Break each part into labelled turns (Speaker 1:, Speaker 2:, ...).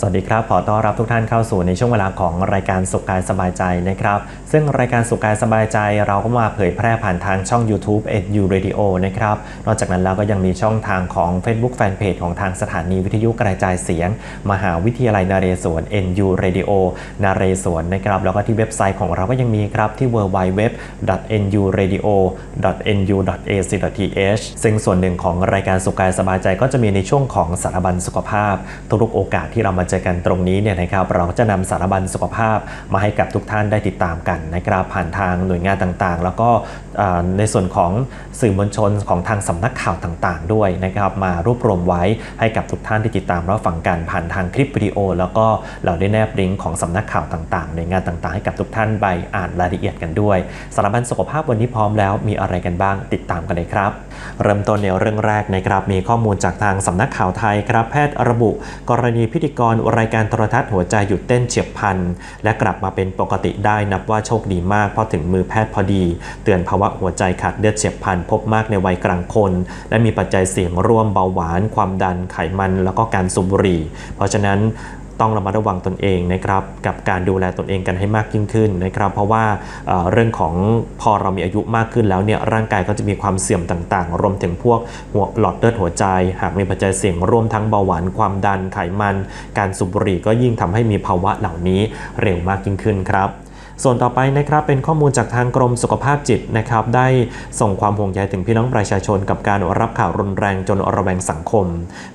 Speaker 1: สวัสดีครับ ขอต้อนรับทุกท่านเข้าสู่ในช่วงเวลาของรายการสุขกายสบายใจนะครับ ซึ่งรายการสุขกายสบายใจเราก็มาเผยแพร่ผ่านทางช่อง YouTube Edu Radio นะครับ นอกจากนั้นแล้วก็ยังมีช่องทางของ Facebook Fanpage ของทางสถานีวิทยุกระจายเสียง มหาวิทยาลัยนเรศวร NU Radio นเรศวรนะครับ แล้วก็ที่เว็บไซต์ของเราก็ยังมีครับที่ www.nuradio.nu.ac.th ซึ่งส่วนหนึ่งของรายการสุขกายสบายใจก็จะมีในช่วงของสารบัญสุขภาพทุกๆโอกาสที่เรามาเจอกันตรงนี้เนี่ยนะครับเราก็จะนำสารบัญสุขภาพมาให้กับทุกท่านได้ติดตามกันนะครับผ่านทางหน่วยงานต่างๆ แล้วก็ในส่วนของสื่อมวลชนของทางสำนักข่าวต่างๆ ด้วยนะครับมารวบรวมไว้ให้กับทุกท่านที่ติดตามรับฟังกันผ่านทางคลิปวิดีโอ แล้วก็เราได้แนบลิงก์ของสำนักข่าวต่างๆหน่วยงานต่างๆ ให้กับทุกท่านไปอ่านรายละเอียดกันด้วย สารบัญสุขภาพวันนี้พร้อมแล้วมีอะไรกันบ้างติดตามกันเลยครับ เริ่มต้นในเรื่องแรกนะครับมีข้อมูลจากทางสำนักข่าวไทยครับแพทย์ระบุ กรณีพิธีกรรายการโทรทัศน์หัวใจหยุดเต้นเฉียบพลัน และกลับมาเป็นปกติได้นับว่าโชคดีมากเพราะถึงมือแพทย์พอดี เตือนภาวะหัวใจขาดเลือดเฉียบพลันพบมากในวัยกลางคน และมีปัจจัยเสี่ยงร่วมเบาหวาน ความดันไขมันแล้วก็การสูบบุหรี่ เพราะฉะนั้น ต้องระมัดระวังตนเองนะครับกับการดูแลตนเองกันให้มากยิ่งขึ้นนะครับ เพราะว่าเเรื่องของพอเรามีอายุมากขึ้นแล้วเนี่ยร่างกายก็จะมีความเสื่อมต่างๆ รวมถึงพวกหัวหลอดเลือดหัวใจ หากมีปัจจัยเสี่ยงร่วมทั้งเบาหวานความดันไขมัน การสูบบุหรี่ก็ยิ่งทำให้มีภาวะเหล่านี้เร็วมากยิ่งขึ้นครับ ส่วนต่อไปนะครับเป็นข้อมูลจากทางกรมสุขภาพจิตนะครับได้ส่งความห่วงใยถึงพี่น้องประชาชนกับการรับข่าวรุนแรงจนระแวงสังคม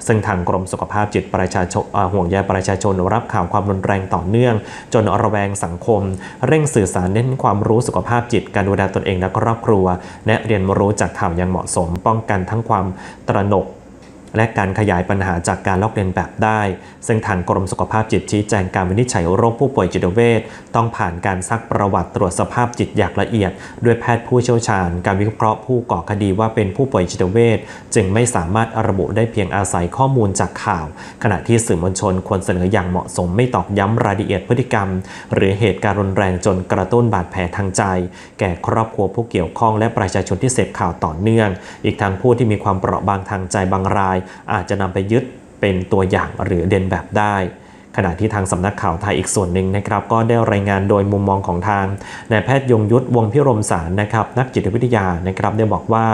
Speaker 1: ซึ่งทางกรมสุขภาพจิตประชาชนห่วงใยประชาชนรับข่าวความรุนแรงต่อเนื่อง จนระแวงสังคม เร่งสื่อสารเน้นความรู้สุขภาพจิต การดูแลตนเองและครอบครัว และเรียนรู้จากข่าวอย่างเหมาะสม ป้องกันทั้งความตระหนก และการขยายปัญหาจากการลอกเลียนแบบได้ ซึ่งทางกรมสุขภาพจิตชี้แจงการวินิจฉัยโรคผู้ป่วยจิตเวชต้องผ่านการซักประวัติตรวจสภาพจิตอย่างละเอียด ด้วยแพทย์ผู้เชี่ยวชาญ การวิเคราะห์ผู้ก่อคดีว่าเป็นผู้ป่วยจิตเวชจึงไม่สามารถระบุได้เพียงอาศัยข้อมูลจากข่าว ขณะที่สื่อมวลชนควรเสนออย่างเหมาะสมไม่ตอกย้ำรายละเอียดพฤติกรรม หรือเหตุการณ์รุนแรงจนกระตุ้นบาดแผลทางใจ แก่ครอบครัวผู้เกี่ยวข้องและประชาชนที่เสพข่าวต่อเนื่อง อีกทั้งผู้ที่มีความเปราะบางทางใจบางรายอาจจะนำไปยึดเป็นตัวอย่างหรือเด่นแบบได้ ขณะที่ทางสำนักข่าวไทยอีกส่วนหนึ่งนะครับก็ได้รายงานโดยมุมมองของทางนายแพทย์ยงยุทธวงพิรมสารนะครับนักจิตวิทยานะครับได้บอกว่า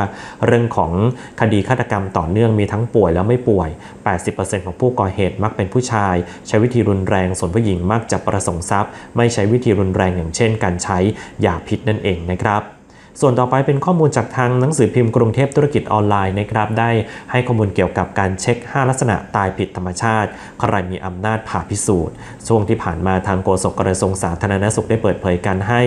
Speaker 1: เรื่องของคดีฆาตกรรมต่อเนื่องมีทั้งป่วยและไม่ป่วย 80%ของผู้ก่อเหตุมักเป็นผู้ชาย ใช้วิธีรุนแรงส่วนผู้หญิงมักจะประสงค์ทรัพย์ ไม่ใช้วิธีรุนแรงอย่างเช่น การใช้ยาพิษนั่นเองนะครับ ส่วนต่อไปเป็นข้อมูลจากทางหนังสือพิมพ์กรุงเทพธุรกิจออนไลน์นะครับได้ให้ข้อมูลเกี่ยวกับการเช็ค 5 ลักษณะตายผิดธรรมชาติใครมีอำนาจผ่าพิสูจน์ ช่วงที่ผ่านมาทางโฆษกกระทรวงสาธารณสุขได้เปิดเผยการให้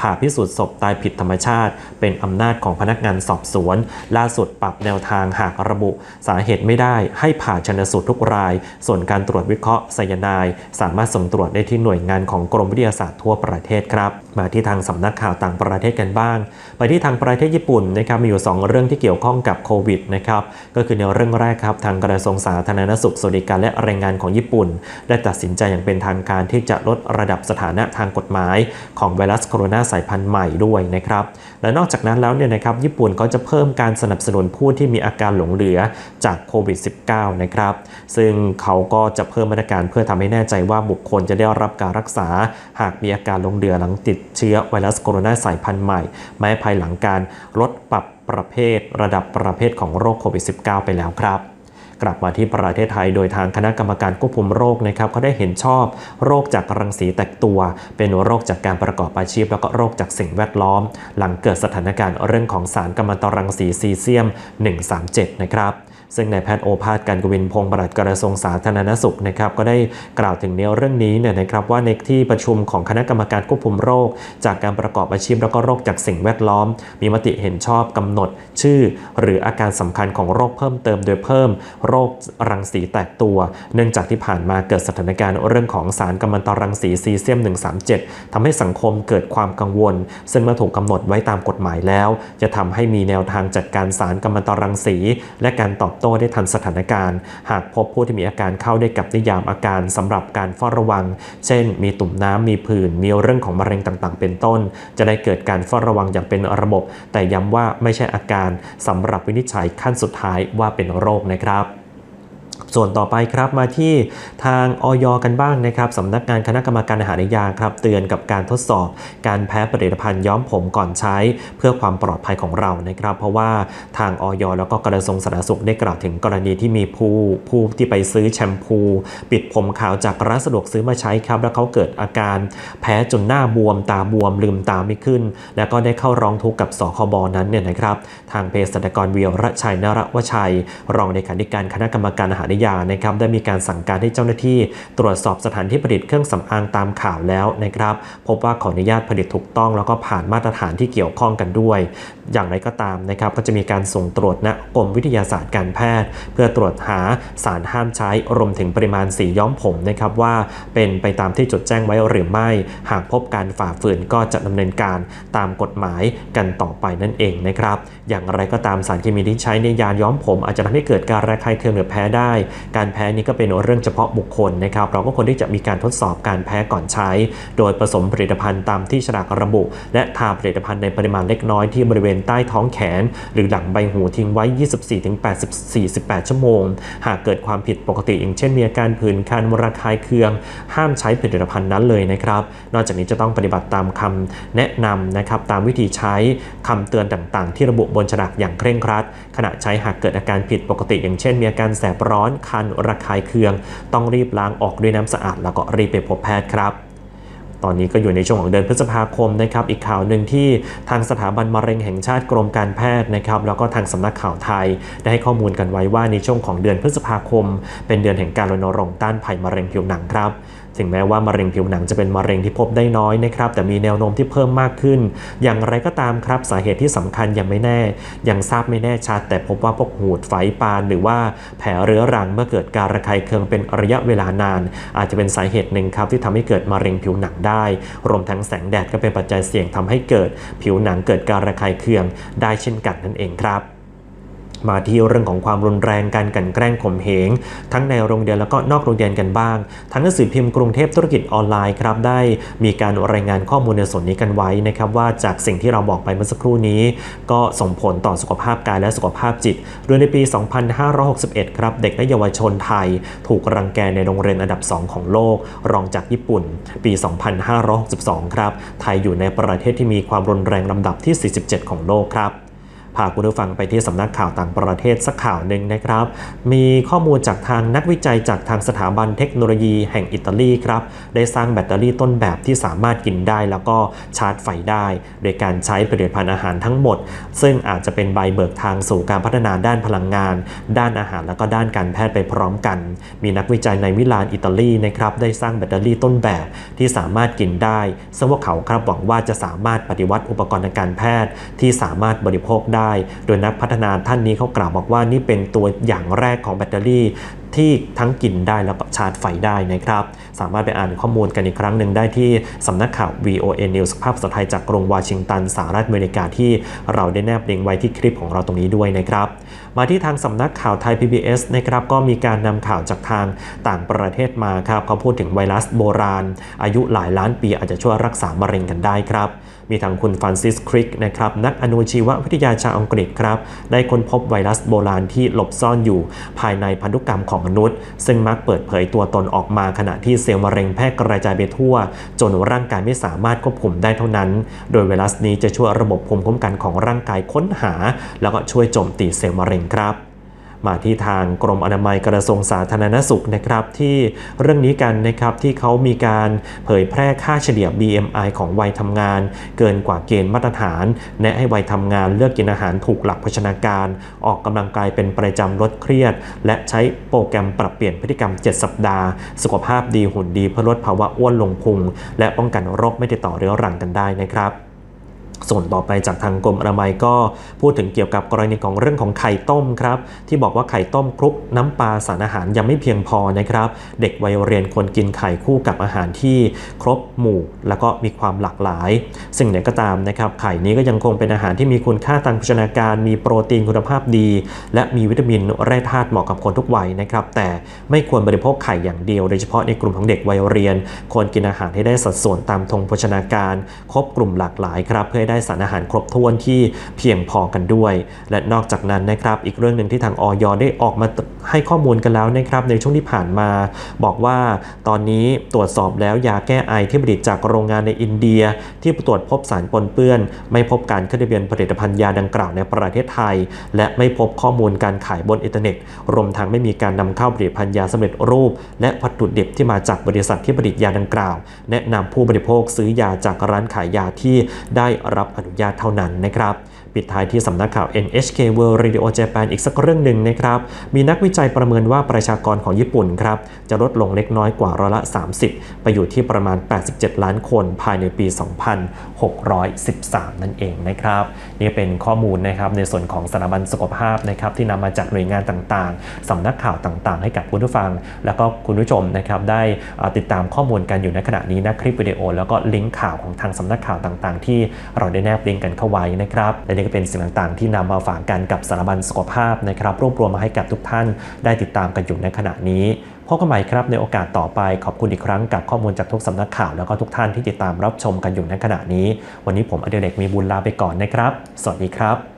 Speaker 1: ผ่าพิสูจน์ศพตายผิดธรรมชาติ เป็นอำนาจของพนักงานสอบสวน ล่าสุดปรับแนวทางหากระบุสาเหตุไม่ได้ให้ผ่าชนสูตรทุกราย ส่วนการตรวจวิเคราะห์ไซยาไนด์สามารถส่งตรวจได้ที่หน่วยงานของกรมวิทยาศาสตร์ทั่วประเทศครับ มาที่ทางสำนักข่าวต่างประเทศกันบ้างไปที่ทางประเทศญี่ปุ่นนะครับมีอยู่ 2 เรื่องที่เกี่ยวข้องกับโควิดนะครับก็คือในเรื่องแรกครับทางกระทรวงสาธารณสุขสวัสดิการและแรงงานของญี่ปุ่น ได้ตัดสินใจอย่างเป็นทางการที่จะลดระดับสถานะทางกฎหมายของไวรัสโคโรนาสายพันธุ์ใหม่ด้วยนะครับและนอกจากนั้นแล้วเนี่ยนะครับญี่ปุ่นก็จะเพิ่มการสนับสนุนผู้ที่มีอาการหลงเหลือจากโควิด -19 นะครับซึ่งเขาก็จะเพิ่มมาตรการเพื่อทำให้แน่ใจว่าบุคคลจะได้รับการรักษา หากมีอาการหลงเหลือหลังติดเชื้อไวรัสโคโรนาสายพันธุ์ใหม่แม้ายหลังการลดปรับประเภทระดับประเภทของโรคโควิด -19 ไปแล้วครับกลับมาที่ประเทศไทยโดยทางคณะกรรมการควบคุมโรคนะครับเขาได้เห็นชอบ โรคจากรังสีแตกตัว เป็นโรคจากการประกอบอาชีพ แล้วก็โรคจากสิ่งแวดล้อม หลังเกิดสถานการณ์เรื่องของสารกัมมันตรังสีซีเซียม 137 นะครับซึ่งนายแพทย์โอภาสการกวินพงศ์ปลัดกระทรวงสาธารณสุขนะครับก็ได้กล่าวถึงในเรื่องนี้เนี่ยนะครับว่าในที่ประชุมของคณะกรรมการควบคุมโรค จากการประกอบอาชีพแล้วก็โรคจากสิ่งแวดล้อม มีมติเห็นชอบกำหนด ชื่อ หรืออาการสำคัญของโรคเพิ่มเติมโดยเพิ่ม โรครังสีแตกตัว เนื่องจากที่ผ่านมาเกิดสถานการณ์เรื่องของสารกัมมันตรังสีซีเซียม 137ทำให้สังคมเกิดความกังวล ซึ่งเมื่อถูกกำหนดไว้ตามกฎหมายแล้ว จะทำให้มีแนวทางจัดการสารกัมมันตรังสี และการตอบโต้ได้ทันสถานการณ์ หากพบผู้ที่มีอาการเข้าได้กับนิยามอาการสำหรับการเฝ้าระวัง เช่น มีตุ่มน้ำมีผื่น มีเรื่องของมะเร็งต่างๆ เป็นต้น จะได้เกิดการเฝ้าระวังอย่างเป็นระบบ แต่ย้ำว่าไม่ใช่อาการสำหรับวินิจฉัยขั้นสุดท้ายว่าเป็นโรคนะครับ ส่วนต่อไปครับมาที่ทางออยกันบ้างนะครับสำนักงานคณะกรรมการอาหารและยาครับ เตือนกับการทดสอบ การแพ้ผลิตภัณฑ์ย้อมผมก่อนใช้ เพื่อความปลอดภัยของเรานะครับ เพราะว่าทางออยแล้วก็กระทรวงสาธารณสุขได้กล่าวถึงกรณีที่มีผู้ผู้ที่ไปซื้อแชมพู ปิดผมขาวจากร้านสะดวกซื้อมาใช้ครับ แล้วเขาเกิดอาการแพ้จนหน้าบวมตาบวมลืมตาไม่ขึ้น แล้วก็ได้เข้าร้องทุกข์กับสคบนั้นเนี่ยนะครับ ทางเภสัชกรเวียรชัยนรวชัย รองเลขาธิการคณะกรรมการอาหารและยานะครับได้มีการสั่งการให้เจ้าหน้าที่ ตรวจสอบสถานที่ผลิตเครื่องสำอางตามข่าวแล้วนะครับ พบว่าขออนุญาตผลิตถูกต้อง แล้วก็ผ่านมาตรฐานที่เกี่ยวข้องกันด้วย อย่างไรก็ตามนะครับก็จะมีการส่งตรวจณกรมวิทยาศาสตร์การแพทย์ เพื่อตรวจหาสารห้ามใช้รวมถึงปริมาณสีย้อมผมนะครับว่าเป็นไปตามที่จดแจ้งไว้หรือไม่ หากพบการฝ่าฝืนก็จะดำเนินการตามกฎหมายกันต่อไปนั่นเองนะครับอย่างไรก็ตามสารเคมีที่ใช้ในยาย้อมผม อาจจะทำให้เกิดการระคายเคืองหรือแพ้ได้ การแพ้นี้ก็เป็นเรื่องเฉพาะบุคคลนะครับเราก็ควรที่จะมีการทดสอบการแพ้ก่อนใช้ โดยผสมผลิตภัณฑ์ตามที่ฉลากระบุ และทาผลิตภัณฑ์ในปริมาณเล็กน้อยที่บริเวณใต้ท้องแขน หรือหลังใบหูทิ้งไว้ 24-48 ชั่วโมง หากเกิดความผิดปกติอย่างเช่นมีอาการผื่นคันระคายเคือง ห้ามใช้ผลิตภัณฑ์นั้นเลยนะครับ นอกจากนี้จะต้องปฏิบัติตามคำแนะนำนะครับตามวิธีใช้คำเตือนต่างๆ ที่ระบุบนฉลากอย่างเคร่งครัด ขณะใช้หากเกิดอาการผิดปกติ อย่างเช่น มีอาการแสบร้อนคันระคายเคือง ต้องรีบล้างออกด้วยน้ำสะอาดแล้วก็รีบไปพบแพทย์ครับ ตอนนี้ก็อยู่ในช่วงของเดือนพฤษภาคมนะครับอีกข่าวหนึ่งที่ทางสถาบันมะเร็งแห่งชาติกรมการแพทย์นะครับแล้วก็ทางสำนักข่าวไทย ได้ให้ข้อมูลกันไว้ว่าในช่วงของเดือนพฤษภาคม เป็นเดือนแห่งการรณรงค์ต้านภัยมะเร็งผิวหนังครับ ถึงแม้ว่ามะเร็งผิวหนังจะเป็นมะเร็งที่พบได้น้อยนะครับ แต่มีแนวโน้มที่เพิ่มมากขึ้น อย่างไรก็ตามครับ สาเหตุที่สำคัญยังไม่แน่ ยังทราบไม่แน่ชัด แต่พบว่าพวกหูดไฝปาน หรือว่าแผลเรื้อรังเมื่อเกิดการระคายเคืองเป็นระยะเวลานาน อาจจะเป็นสาเหตุหนึ่งครับที่ทำให้เกิดมะเร็งผิวหนังได้ รวมทั้งแสงแดดก็เป็นปัจจัยเสี่ยงทำให้เกิดผิวหนังเกิดการระคายเคืองได้เช่นกันนั่นเองครับ มาที่เรื่องของความรุนแรงการกันแกล้งข่มเหงทั้งในโรงเรียนแล้วก็นอกโรงเรียนกันบ้างทั้งหนังสือพิมพ์กรุงเทพธุรกิจออนไลน์ครับได้มีการรายงานข้อมูลในส่วนนี้กันไว้นะครับว่าจากสิ่งที่เราบอกไปเมื่อสักครู่นี้ ก็ส่งผลต่อสุขภาพกายและสุขภาพจิต โดยในปี 2561 ครับ เด็กและเยาวชนไทย ถูกรังแกในโรงเรียนอันดับ 2 ของโลก รองจากญี่ปุ่น ปี 2562 ครับ ไทยอยู่ในประเทศที่มีความรุนแรงลำดับที่ 47 ของโลกครับ พาคุณผู้ฟังไปที่สำนักข่าวต่างประเทศสักข่าวหนึ่งนะครับ มีข้อมูลจากทางนักวิจัยจากทางสถาบันเทคโนโลยีแห่งอิตาลีครับ ได้สร้างแบตเตอรี่ต้นแบบที่สามารถกินได้แล้วก็ชาร์จไฟได้ โดยการใช้ผลิตภัณฑ์อาหารทั้งหมด ซึ่งอาจจะเป็นใบเบิกทางสู่การพัฒนาด้านพลังงาน ด้านอาหารแล้วก็ด้านการแพทย์ไปพร้อมกัน มีนักวิจัยในมิลานอิตาลีนะครับได้สร้างแบตเตอรี่ต้นแบบที่สามารถกินได้ซึ่งพวกเขาครับหวังว่าจะสามารถปฏิวัติอุปกรณ์ทางการแพทย์ที่สามารถบริโภคได้โดยนักพัฒนาท่านนี้เขากล่าวบอกว่านี่เป็นตัวอย่างแรกของแบตเตอรี่ที่ทั้งกินได้แล้วก็ชาร์จไฟได้นะครับ สามารถไปอ่านข้อมูลกันอีกครั้งหนึ่งได้ที่สำนักข่าว VOA News ภาพภาษาไทยจากกรุงวอชิงตันสหรัฐอเมริกาที่เราได้แนบลิงก์ไว้ที่คลิปของเราตรงนี้ด้วยนะครับ มาที่ทางสำนักข่าวไทย PBS นะครับก็มีการนำข่าวจากทางต่างประเทศมาครับเขาพูดถึงไวรัสโบราณ อายุหลายล้านปีอาจจะช่วยรักษามะเร็งกันได้ครับ มีทางคุณฟรานซิสคริกนะครับนักอนุชีววิทยาชาวอังกฤษครับได้ค้นพบไวรัสโบราณที่หลบซ่อนอยู่ ภายในพันธุกรรมของมนุษย์ ซึ่งมักเปิดเผยตัวตนออกมาขณะที่เซลล์มะเร็งแพร่กระจายไปทั่ว จนร่างกายไม่สามารถควบคุมได้เท่านั้น โดยไวรัสนี้จะช่วยระบบภูมิคุ้มกันของร่างกายค้นหา แล้วก็ช่วยโจมตีเซลล์มะเร็งครับ มาที่ทางกรมอนามัยกระทรวงสาธารณสุขนะครับที่เรื่องนี้กันนะครับที่เขามีการเผยแพร่ค่าเฉลี่ย BMI ของวัยทำงาน เกินกว่าเกณฑ์มาตรฐาน แนะให้วัยทำงานเลือกกินอาหารถูกหลักโภชนาการ ออกกำลังกายเป็นประจำลดเครียด และใช้โปรแกรมปรับเปลี่ยนพฤติกรรม 7 สัปดาห์ สุขภาพดีหุ่นดีเพื่อลดภาวะอ้วนลงพุง และป้องกันโรคไม่ติดต่อเรื้อรังกันได้นะครับ ส่วนต่อไปจากทางกรมอนามัยก็พูดถึงเกี่ยวกับกรณีของเรื่องของไข่ต้มครับที่บอกว่าไข่ต้มคลุกน้ำปลาสารอาหารยังไม่เพียงพอนะครับ เด็กวัยเรียนควรกินไข่คู่กับอาหารที่ครบหมู่ แล้วก็มีความหลากหลายซึ่งไหนก็ตามนะครับ ไข่นี้ก็ยังคงเป็นอาหารที่มีคุณค่าทางโภชนาการ มีโปรตีนคุณภาพดี และมีวิตามินแร่ธาตุเหมาะกับคนทุกวัยนะครับ แต่ไม่ควรบริโภคไข่อย่างเดียว โดยเฉพาะในกลุ่มของเด็กวัยเรียน ควรกินอาหารให้ได้สัดส่วนตามธงโภชนาการ ครบกลุ่มหลากหลายครับเพื่อได้สารอาหารครบถ้วนที่เพียงพอกันด้วย และนอกจากนั้นนะครับอีกเรื่องหนึ่งที่ทางออยได้ออกมาให้ข้อมูลกันแล้วนะครับในช่วงที่ผ่านมา บอกว่าตอนนี้ตรวจสอบแล้วยาแก้ไอที่ผลิตจากโรงงานในอินเดีย ที่ตรวจพบสารปนเปื้อน ไม่พบการขึ้นทะเบียนผลิตภัณฑ์ยาดังกล่าวในประเทศไทย และไม่พบข้อมูลการขายบนอินเทอร์เน็ต รวมทั้งไม่มีการนำเข้าผลิตภัณฑ์ยาสำเร็จรูป และวัตถุดิบที่มาจากบริษัทที่ผลิตยาดังกล่าว แนะนำผู้บริโภคซื้อยาจากร้านขายยาที่ได้รับอนุญาตเท่านั้นนะครับ ปิดท้ายที่สำนักข่าว NHK World Radio Japan อีกสักเรื่องหนึ่งนะครับ มีนักวิจัยประเมินว่าประชากรของญี่ปุ่นครับ จะลดลงเล็กน้อยกว่าร้อยละ 30 ไปอยู่ที่ประมาณ 87 ล้านคนภายในปี 2613 นั่นเองนะครับ นี่เป็นข้อมูลนะครับในส่วนของสถาบันสุขภาพนะครับที่นำมาจากหน่วยงานต่างๆสำนักข่าวต่างๆ ให้กับคุณผู้ฟัง แล้วก็คุณผู้ชมนะครับได้ติดตามข้อมูลกันอยู่ในขณะนี้นะคลิปวิดีโอ แล้วก็ลิงก์ข่าวของทางสำนักข่าวต่างๆ ที่เราได้แนบลิงก์กันเข้าไว้นะครับและนี่ก็เป็นสิ่งต่างๆ ที่นำมาฝากกันกับสารบัญสุขภาพนะครับ รวบรวมมาให้กับทุกท่านได้ติดตามกันอยู่ในขณะนี้พบกันใหม่ครับในโอกาสต่อไปขอบคุณอีกครั้งกับข้อมูลจากทุกสำนักข่าวแล้วก็ทุกท่านที่ติดตามรับชมกันอยู่ในขณะนี้ วันนี้ผมอเดเล็กมีบุญลาไปก่อนนะครับ สวัสดีครับ